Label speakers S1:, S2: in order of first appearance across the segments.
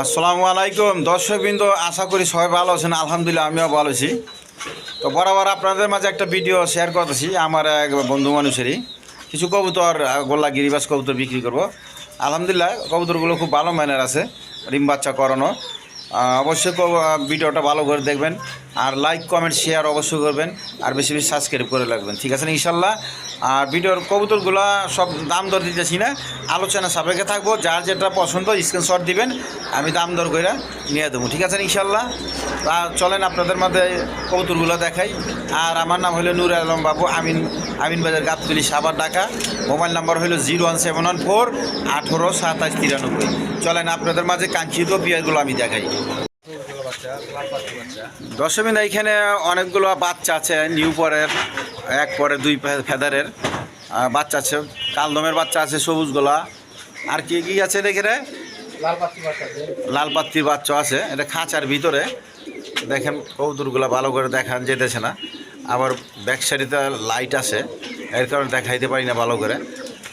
S1: আসসালামু আলাইকুম। দর্শকবৃন্দ, আশা করি সবাই ভালো আছেন। আলহামদুলিল্লাহ, আমিও ভালো আছি। তো বরাবর আপনাদের মাঝে একটা ভিডিও শেয়ার করতেছি, আমার এক বন্ধু মানুষেরই। কিছু কবুতর গোল্লা গিরিবাস কবুতর বিক্রি করব। আলহামদুলিল্লাহ, কবুতরগুলো খুব ভালো ম্যানের আছে, রিম বাচ্চা করানো। অবশ্যই ভিডিওটা ভালো করে দেখবেন। আর লাইক কমেন্ট শেয়ার অবশ্যই করবেন। আর বেশি বেশি সাবস্ক্রাইব করে রাখবেন। ঠিক আছে ইনশাল্লাহ? আর ভিডিওর কবুতরগুলো সব দাম দর দিতেছি না। আলোচনা সাপেক্ষে থাকব। যার যেটা পছন্দ স্ক্রিনশট দিবেন। আমি দাম দর করে নিয়ে দেবো। ঠিক আছে ইনশাল্লাহ? তা চলেন আপনাদের মধ্যে কবুতরগুলো দেখাই। আর আমার নাম হলো নূর আলম বাবু আমিন আমিন বাজার গাবতলি সাবার ঢাকা। মোবাইল নাম্বার হলো zero one seven one four আঠেরো সাতাশ তিরানব্বই। চলেন আপনাদের মাঝে কাঙ্ক্ষিত বিয়ারগুলো আমি দেখাই। দশমিন এইখানে অনেকগুলো বাচ্চা আছে নিউ পরের এক পরে দুই ফেদারের বাচ্চা আছে কালদমের বাচ্চা আছে সবুজ গোলা আর কি কি আছে দেখে রে? লাল পাত্তির বাচ্চা আছে এটা খাঁচার ভিতরে। দেখেন কৌতুরগুলো ভালো করে দেখান যেতেছে না। আবার ব্যাক সাইডে লাইট আছে এর কারণে দেখাইতে পারি না ভালো করে।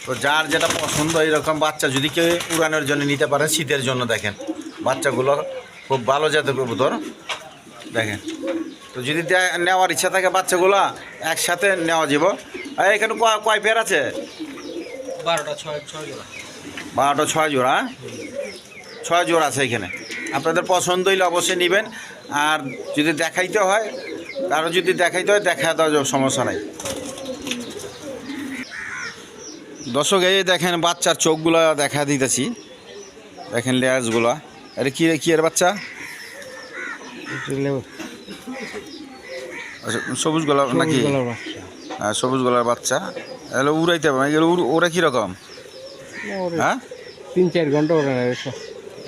S1: তো যার যেটা পছন্দ এরকম বাচ্চা যদি কেউ উড়ানোর জন্য নিতে পারে শীতের জন্য দেখেন। বাচ্চাগুলো খুব ভালো জাতের কবুতর। দেখেন। তো যদি নেওয়ার ইচ্ছা থাকে বাচ্চাগুলো একসাথে নেওয়া যাব আর এখানে কয়- কয় পেয়ার আছে?
S2: বারোটা ছয় ছয় জোড়া।
S1: বারোটা ছয় জোড়া ছয় জোড়া আছে এখানে। আপনাদের পছন্দ হইলে অবশ্যই নেবেন। আর যদি দেখাইতে হয় কারও যদি দেখাইতে হয় দেখা দেওয়া সমস্যা নাই। দর্শক এই দেখেন বাচ্চার চোখগুলো দেখা দিতেছি। দেখেন লেয়ার্সগুলো। এটা কি কী এর বাচ্চা? আচ্ছা, সবুজ গোলাপ নাকি? হ্যাঁ সবুজ গোলার বাচ্চা। এগুলো উড়াইতে হবে এগুলো ওরা কীরকম? হ্যাঁ?
S2: তিন চার ঘণ্টা ওরা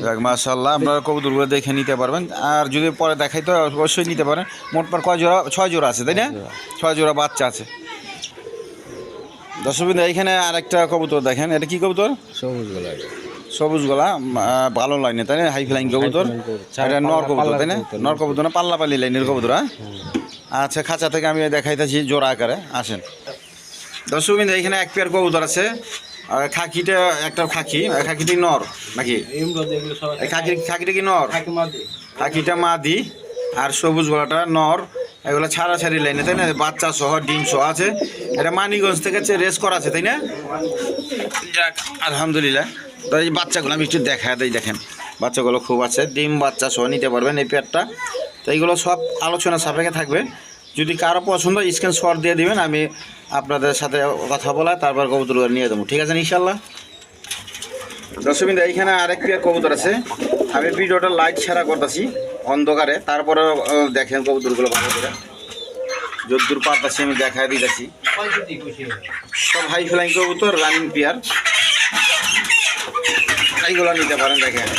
S1: যাক মাশাল্লাহ আপনারা কবুতরগুলো দেখে নিতে পারবেন। আর যদি পরে দেখাই তো অবশ্যই নিতে পারেন। মোটমাট কয় জোড়া ছয় জোড়া আছে তাই না? ছয় জোড়া। বাচ্চা আছে। দর্শকবৃন্দ এইখানে আরেকটা কবুতর দেখেন। এটা কি কবুতর?
S2: সবুজ গোলা
S1: সবুজ গলা ভালো লাইনে তাই না? হাই ফ্লাইং কবুতর। এটা নর কবুতর তাই না? নর কবুতর না পাল্লা পাল্লি লাইনের কবুতর হ্যাঁ? আচ্ছা খাঁচা থেকে আমি দেখাইতেছি জোড়া আকারে। আসেন। দর্শকবৃন্দ এইখানে এক পেয়ার কবুতর আছে। আর খাকিটা একটা খাকি খাকিটি নর নাকি? খাকি খাকিটা কি নর? খাকিটা মাদি আর সবুজ গলাটা নর এগুলো ছাড়া ছাড়ি লাইনে তাই না? বাচ্চা সহ ডিম সহ আছে। এটা মানিগঞ্জ থেকে রেস করা আছে তাই না? যাক আলহামদুলিল্লাহ। তো এই বাচ্চাগুলো আমি একটু দেখা দিই দেখেন। বাচ্চাগুলো খুব আছে ডিম বাচ্চা সহ নিতে পারবেন এই পেয়ারটা। তো এইগুলো সব আলোচনা সাপেক্ষে থাকবে। যদি কারও পছন্দ স্ক্রিন শট দিয়ে দিবেন আমি আপনাদের সাথে কথা বলা, তারপর কবুতর নিয়ে দেবো ঠিক আছে ইনশাল্লাহ দর্শকবিন্দু, এইখানে আরেক পেয়ার কবুতর আছে। আমি ভিডিওটা লাইট ছাড়া করতেছি অন্ধকারে। তারপরে দেখেন কবুতরগুলো করে। যদ্দূর পারতাছি, আমি দেখা দিতেছি। সব হাই ফ্লাইং কবুতর রানিং পেয়ার এইগুলো নিতে পারেন, দেখেন।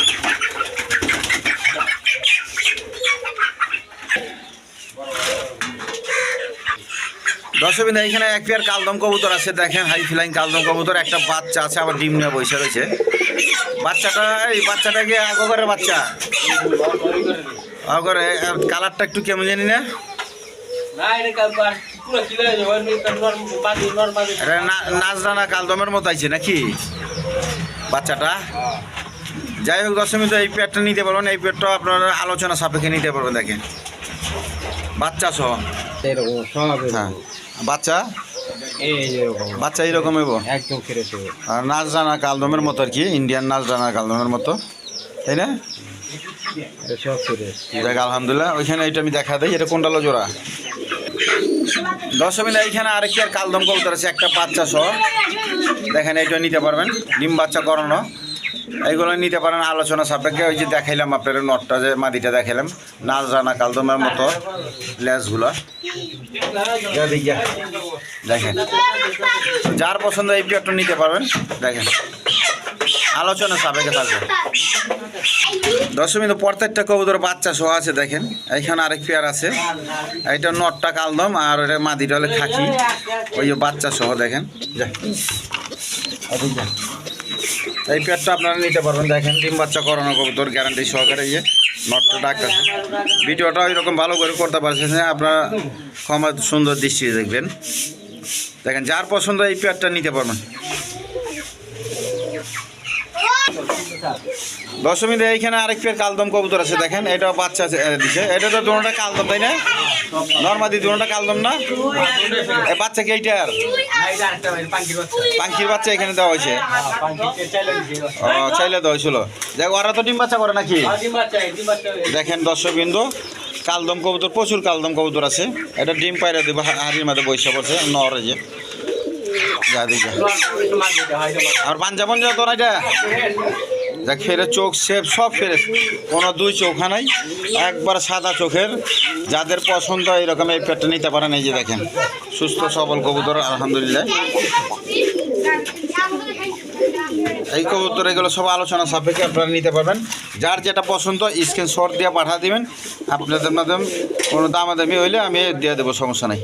S1: দর্শকবিন্দু এইখানে এক পেয়ার কালদম কবুতর আছে দেখেন হাই ফ্লাইং কালদম কবুতর একটা বাচ্চা আছে আবার ডিম নিয়ে বসে রয়েছে। বাচ্চাটা এই বাচ্চাটা কি আগরের বাচ্চা? আগরে কালারটা একটু কেমন জানি না।
S2: না এটা কালবার পুরো কিলো হয়ে যাবে এটা নর বাদি নর বাদি
S1: এটা না- নাজরানা কালদমের মতো আইছে নাকি? বাচ্চাটা? যাই হোক দশমী তো এই পেটটা নিতে পারবেন এই পেটটা আপনারা আলোচনা সাপেক্ষে নিতে পারবেন দেখেন। বাচ্চা সহ। হ্যাঁ। বাচ্চা? বাচ্চা এইরকম হইব?
S2: একদম ফিরেছে
S1: আর কালদমের মতো আর কি? ইন্ডিয়ান নাজরানা কালদমের মতো? তাই না?
S2: এটা
S1: দেখ আলহামদুলিল্লাহ ওইখানে এটা আমি দেখা দিই এটা কোনটা জোড়া? দশ মিনিট এইখানে আরেকটি আর কালদম কবুতর আছে একটা বাচ্চা সহ। দেখেন এইটা নিতে পারবেন। ডিম বাচ্চা করানো। এইগুলো নিতে পারেন আলোচনা সাপেক্ষে ওই যে দেখাইলাম আপনার নটটা যে মাদিটা দেখাইলাম নাচ রানা কালদমের মতো লেসগুলো। দেখেন। যার পছন্দ এই পেয়ারটা নিতে পারবেন দেখেন। আলোচনা সাপেক্ষে থাকবে। দশমী তো প্রত্যেকটা কবুতর বাচ্চা সহ আছে দেখেন। এইখানে আরেক পেয়ার আছে। এইটা নটটা কালদম আর ওটা মাদিটা হলে খাকি। ওই যে বাচ্চা সহ দেখেন। যা। যা। এই পেয়ারটা আপনারা নিতে পারবেন, দেখেন, ডিম বাচ্চা করানো কবুতর গ্যারান্টি সহকারে ইয়ে নটটা ডাক্তার ভিডিওটা ওইরকম ভালো করে করতে পারছেন আপনারা ক্ষমা সুন্দর দৃষ্টি দেখবেন। দেখেন, যার পছন্দ এই পেয়ারটা নিতে পারবেন। দশমীতে এইখানে আরেক পেয়ার কালদম কবুতর আছে, দেখেন এটা বাচ্চা দিছে। এটা তো দুটোটা কালদম, তাই না? নর্মাদি দুটোটা কালদম না? বাচ্চা কি এইটার পাঙ্কির বাচ্চা এখানে দেওয়া হয়েছে। ও, চাইলে দেওয়া হয়েছিল। দেখ ওরা তো ডিম বাচ্চা করে নাকি? দেখেন দর্শক কালদম কবুতর, প্রচুর কালদম কবুতর আছে। এটা ডিম পায়রা দেবো হাড়ির মধ্যে বৈশা পড়ছে, নর যে। যা দিকে আর পাঞ্জা পঞ্জা তো না এটা? দেখ, ফেরে চোখ শেপ সব ফেরে কোনো দুই চোখা নাই, একবার সাদা চোখের, যাদের পছন্দ এরকম এই পেটটা নিতে পারেন, এই যে দেখেন, সুস্থ, সবল কবুতর, আলহামদুলিল্লাহ। এই কবুতর, এগুলো সব আলোচনা সাপেক্ষে আপনারা নিতে পারবেন। যার যেটা পছন্দ স্ক্রিন শট দিয়ে পাঠা দিবেন। আপনাদের মাধ্যমে কোনো দামাদামি হইলে আমি দিয়ে দেবো, সমস্যা নাই।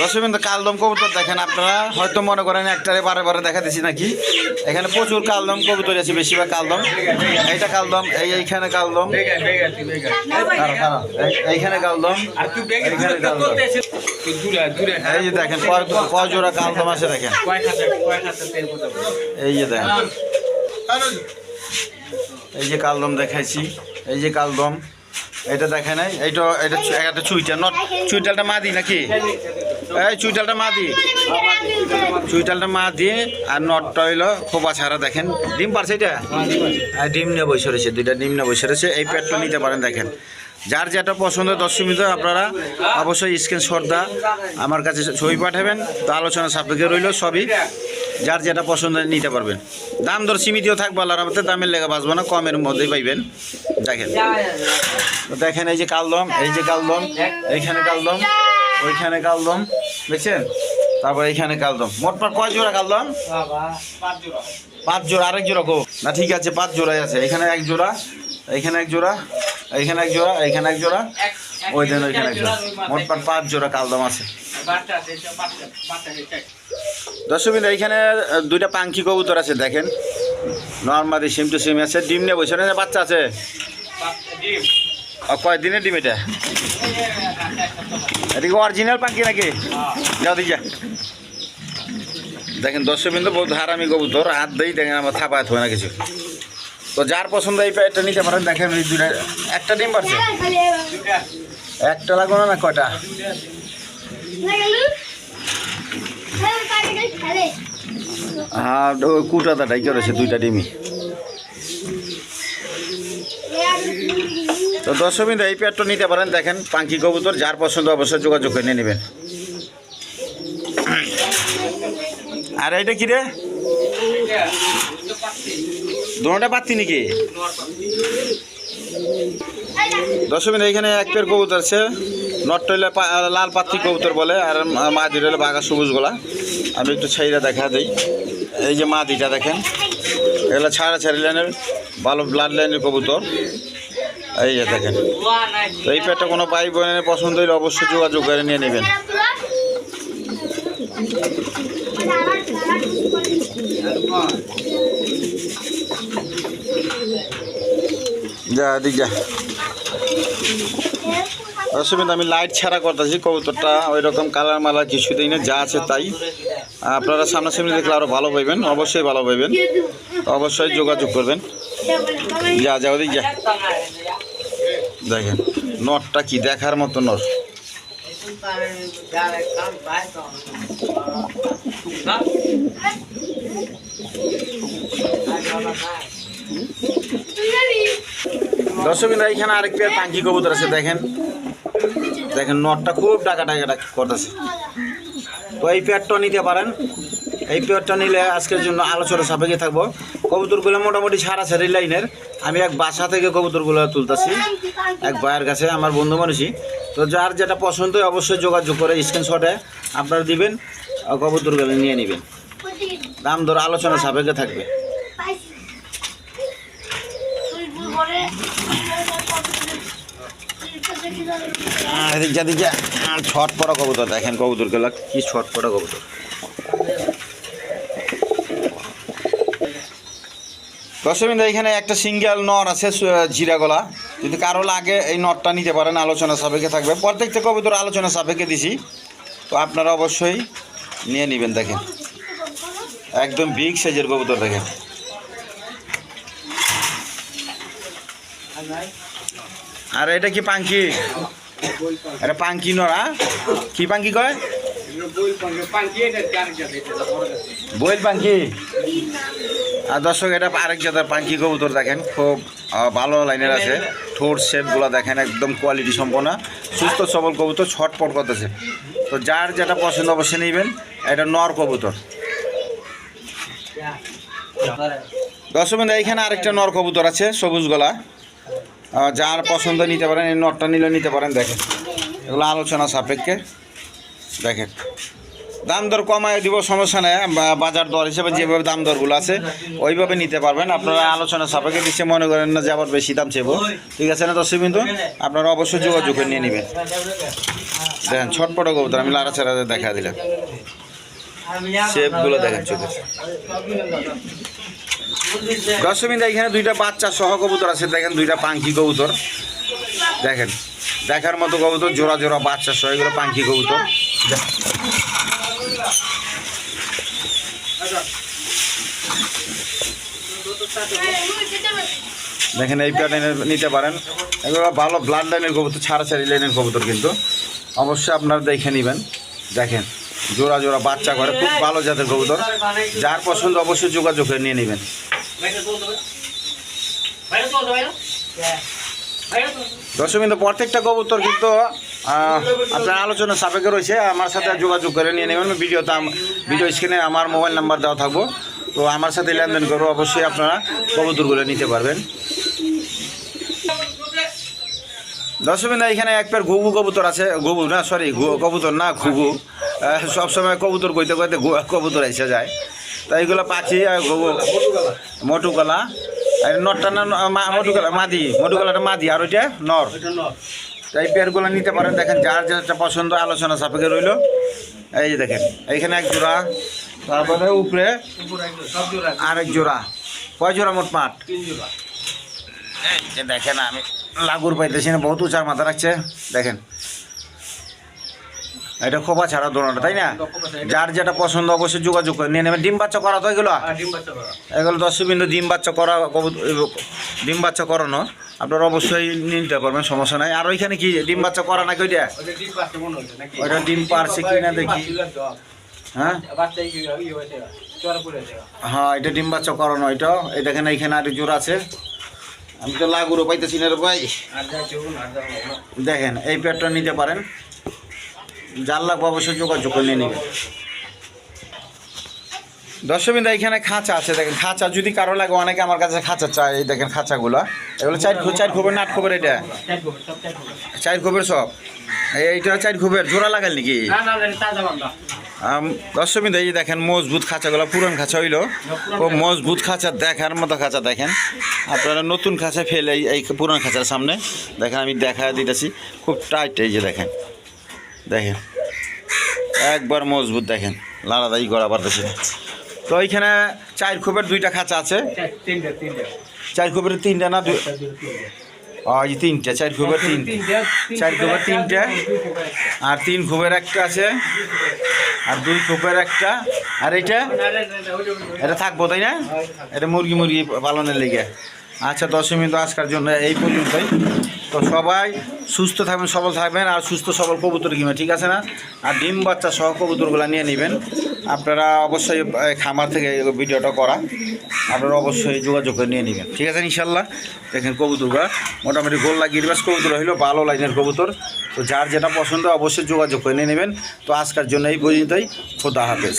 S1: দর্শকবৃন্দ কালদম কবুতর দেখেন আপনারা। হয়তো মনে করেন একটারে বারে বারে দেখা দিচ্ছি নাকি? এখানে প্রচুর কালদম কবুতর আছে, বেশিরভাগ কালদম। এইটা কালদম, এই এইখানে কালদম। এইখানে কালদম এইখানে কালদম। এই যে দেখেন কয় কালদম আছে, দেখেন। এই যে দেখেন। এই যে কালদম দেখাইছি, এই যে কালদম। এটা দেখে নাই এইটা এটা একটা চুইটা, নট চুইটালটা মা দি নাকি? এই চুইটালটা মা দি। চুইটালটা মা দিয়ে আর নটটা হইল খোপা ছাড়া, দেখেন। ডিম পারছে এটা? ডিম নিয়ে বসে রয়েছে, দুইটা ডিম নিয়ে বসে রয়েছে। এই পেটটা নিতে পারেন, দেখেন। যার যেটা পছন্দ দর্শক মিত্র আপনারা অবশ্যই স্ক্রিন দা আমার কাছে ছবি পাঠাবেন। তো আলোচনা সাপেক্ষে রইল সবই। যার যেটা পছন্দ, নিতে পারবেন। দাম দর সীমিতও থাকবে, আল্লাহর রহমতে দামের লেগে বাঁচবো না, কমের মধ্যেই পাইবেন। দেখেন। দেখেন, এই যে কালদম, এই যে কালদম এইখানে কালদম। ওইখানে কালদম দেখছেন? তারপর এইখানে কালদম। মোট পাট কয় জোড়া কালদম? পাঁচ জোড়া। আরেক জোড়া কো। না ঠিক আছে পাঁচ জোড়াই আছে। এখানে এক জোড়া এইখানে এক জোড়া এইখানে এক জোড়া এইখানে এক জোড়া। ওই দেন ওইখানে এক জোড়া। মোট পাট পাঁচ জোড়া কালদম আছে। দর্শকবিন্দু এইখানে দুইটা পাঙ্খি কবুতর আছে দেখেন। নর্মালি সিম টু সিম আছে। ডিম নিয়ে বসে না বাচ্চা আছে? কয় দিনের ডিম এটা? এটা কি অরিজিনাল পাঙ্কি নাকি? যাও দিক যা। দেখেন দর্শকবিন্দু বহুত হারামি কবুতর হাত দেই দেখেন আমার থাপাত হয় না কিছু। তো যার পছন্দ এই এটা নিতে পারেন দেখেন এই দুইটা একটা ডিম পারছে? একটা লাগল না না কয়টা? হ্যাঁ ওই কুটাটাই করেছে দুইটা ডিমই। তো দর্শকবিন্দু এই পেটটা নিতে পারেন। দেখেন, পাঙ্কি কবুতর, যার পছন্দ অবশ্যই যোগাযোগ করে নিয়ে নেবেন। আর এইটা কি রে? দোনোটা পাচ্ছি নাকি? দর্শকবিন্দু এখানে এক পেয়ার কবুতর আছে। নটটা হইলে লাল পাত্রি কবুতর বলে, আর মাদির হলে বাঘা সবুজ গোলা। আমি একটু ছাইরা দেখা দিই। এই যে মাদিটা দেখেন, এগুলো ছাড়া ছাড়ি লাইনের ভালো ব্লাড লাইনের কবুতর। এই যে দেখেন। তো এই পেটটা কোনো ভাই বোনের পছন্দ হলে অবশ্যই যোগাযোগ করে নিয়ে নেবেন। যা দিক যা। অসুবিধা, আমি লাইট ছাড়া করতেছি, কবুতরটা ওই রকম কালার মালার কিছু দিই না, যা আছে তাই। আপনারা সামনাসামনি দেখলে আরও ভালো পাইবেন, অবশ্যই ভালো পাইবেন। অবশ্যই যোগাযোগ করবেন। যা যা, ওদিক যা। দেখেন, নটটা কি দেখার মতো নট? দর্শকরা এখানে আরেক পেয়ার পাঙ্কি কবুতর আছে, দেখেন। দেখেন, নটটা খুব ডাকা ডাকা করতেছে। তো এই পেয়ারটা নিতে পারেন। এই পেয়ারটা নিলে আজকের জন্য আলোচনা সাপেক্ষে থাকব। কবুতরগুলো মোটামুটি সারা সারি লাইনের। আমি এক বাসা থেকে কবুতরগুলো তুলতেছি, এক ভাইয়ের কাছে, আমার বন্ধু মানুষই তো যার যেটা পছন্দ অবশ্যই যোগাযোগ করে স্ক্রিনশটে আপনারা দিবেন কবুতরগুলো নিয়ে নেবেন। দাম দর আলোচনা সাপেক্ষে থাকবে। যা ছট পড়া কবুতর দেখেন কবুতরগুলো, কি ছট পড়া কবুতর। দর্শকবিন্দু এখানে একটা সিঙ্গেল নর আছে জিরা গলা। যদি কারও লাগে এই নরটা নিতে পারেন আলোচনা সাপেক্ষে থাকবে। প্রত্যেকটা কবিতর আলোচনা সাপেক্ষে দিছি। তো আপনারা অবশ্যই নিয়ে নেবেন দেখেন। একদম বিগ সাইজের কবুতর দেখেন। আর এটা কি পাঙ্কি? আরে পাঙ্কি নরা কি পাঙ্কি কয়? বইল পাঙ্কি? আর দর্শক, এটা আরেক জাতের পাঙ্কি কবুতর দেখেন, খুব ভালো লাইনের আছে। ঠোঁট শেপগুলো দেখেন, একদম কোয়ালিটি সম্পন্ন। সুস্থ, সবল কবুতর, ছটপট করতেছে। তো যার যেটা পছন্দ অবশ্যই নেবেন, এটা নর কবুতর। দর্শক এইখানে আরেকটা নর কবুতর আছে, সবুজ গলা। যার পছন্দ নিতে পারেন, এই নটটা নিলে নিতে পারেন, দেখেন। এগুলো আলোচনা সাপেক্ষে। দেখেন। দাম দর কমায় দিব, সমস্যা নেই। বাজার দর হিসেবে যেভাবে দাম দরগুলো আছে, ওইভাবে নিতে পারবেন। আপনারা আলোচনা সাপেক্ষে দিচ্ছে, মনে করেন না যে আবার বেশি দাম চেব ঠিক আছে না দর্শক বিন্দু? আপনারা অবশ্যই যোগাযোগ নিয়ে নেবেন। দেখেন, ছটপট কবুতর, আমি লাড়াচাড়া দেখা দিলাম। শেপগুলো দেখেন চোখে। দর্শক বিন্দু, এখানে দুইটা বাচ্চা সহ কবুতর আছে। দেখেন, দুইটা পাঙ্কি কবুতর। দেখেন, দেখার মতো কবুতর, জোড়া জোড়া বাচ্চা সহ, এগুলো পাঙ্কি কবুতর। দেখেন, এই প্যাটার্নের নিতে পারেন। এগুলো ভালো ব্লাড লাইনের কবুতর, ছাড়া ছাড়ি লাইনের কবুতর কিন্তু। অবশ্যই আপনারা দেখে নেবেন। দেখেন, জোড়া জোড়া বাচ্চা করে, খুব ভালো জাতের কবুতর। যার পছন্দ অবশ্যই যোগাযোগ করে নিয়ে নেবেন। কিন্তু প্রত্যেকটা কবুতর কিন্তু আপনার আলোচনা সাপেক্ষে রয়েছে। আমার সাথে যোগাযোগ করে নিয়ে নেবেন। ভিডিওতে ভিডিও স্ক্রিনে আমার মোবাইল নাম্বার দেওয়া থাকব। তো আমার সাথে লেনদেন করব অবশ্যই আপনারা কবুতরগুলো নিতে পারবেন। দর্শক বিন্দু এখানে এক পেয়ার ঘুঘু কবুতর আছে। ঘুঘু না সরি কবুতর না ঘুঘু। সবসময় কবুতর কইতে কইতে কবুতর এসে যায়। তো এইগুলো পাখি আর ঘুঘু মটুকলা। আর নটটা না মটুকলা মাদি। মটুকলাটা মাদি আর ওইটা নর। তাই এই পেয়ারগুলো নিতে পারেন। দেখেন যার যেটা পছন্দ আলোচনা সাপেক্ষে রইল। এই যে দেখেন এইখানে এক জোড়া তারপরে উপরে আরেক জোড়া। কয় জোড়া মোট মাঠ দেখেন আমি লাগুর পাইতেছি না বহুত উঁচার মাথা রাখছে। দেখেন। এটা খোপা ছাড়া দোনোটা তাই না? যার যেটা পছন্দ অবশ্যই যোগাযোগ করে। নিয়ে নেবেন। ডিম বাচ্চা করা তো এগুলো? এগুলো দশ বিন্দু ডিম বাচ্চা করা ডিম বাচ্চা করানো। আপনারা অবশ্যই নিতে পারবেন সমস্যা নাই। আর ওইখানে কি ডিম বাচ্চা করা নাকি ওইটা? ওইটা ডিম পারছে কি না দেখি। হ্যাঁ? হ্যাঁ এটা ডিম বাচ্চা করানো এটা। এই দেখেন এইখানে আর জোর আছে। আমি তো লাগুরও পাইতেছি না রে ভাই। দেখেন এই পেটটা নিতে পারেন। যার লাগবে অবশ্যই যোগাযোগ করে নিয়ে নেবেন। দর্শকবিন্দু এখানে খাঁচা আছে। দেখেন খাঁচা যদি কারও লাগে অনেকে আমার কাছে খাঁচা চায়। এই দেখেন খাঁচাগুলো। এগুলো চার চার খোপের না আট খোপের এটা? চার খোপের সব এইটা চার খোপের। জোড়া লাগাল নাকি দর্শকবিন্দু এই দেখেন মজবুত খাঁচাগুলো পুরান খাঁচা হইল। ও মজবুত খাঁচা দেখার মতো খাঁচা দেখেন। আপনারা নতুন খাঁচা ফেলে এই- পুরান খাঁচার সামনে। দেখেন আমি দেখা দিতেছি। খুব টাইট এই যে দেখেন। দেখেন। একবার মজবুত দেখেন। লাড়াদাই করা পারতেছি না। তো এইখানে চার খোপের দুইটা খাঁচা আছে। চার খোপের তিনটা না দুই ও, এই যে তিনটা চার খোপের তিনটা। চার খোপের তিনটা। আর তিন খোপের একটা আছে। আর দুই খোপের একটা। আর এটা? এটা থাকব, তাই না? এটা মুরগি মুরগি পালনের লেগে। আচ্ছা দশমী তো আজকার জন্য এই পর্যন্তই। তো সবাই সুস্থ থাকবেন, সবল থাকবেন, আর সুস্থ সবল কবুতর কিনবেন, ঠিক আছে না? আর ডিম বাচ্চা সহ কবুতরগুলো নিয়ে নেবেন। আপনারা অবশ্যই খামার থেকে ভিডিওটা করা। আপনারা অবশ্যই যোগাযোগ করে নিয়ে নেবেন। ঠিক আছে, ইনশাল্লাহ? দেখেন কবুতরগুলা, মোটামুটি গোল্লা গিরবাস কবুতর হইল, ভালো লাইনের কবুতর। তো যার যেটা পছন্দ, অবশ্যই যোগাযোগ করে নিয়ে নেবেন। তো আজকের জন্য এই পর্যন্তই। খোদা হাফেজ।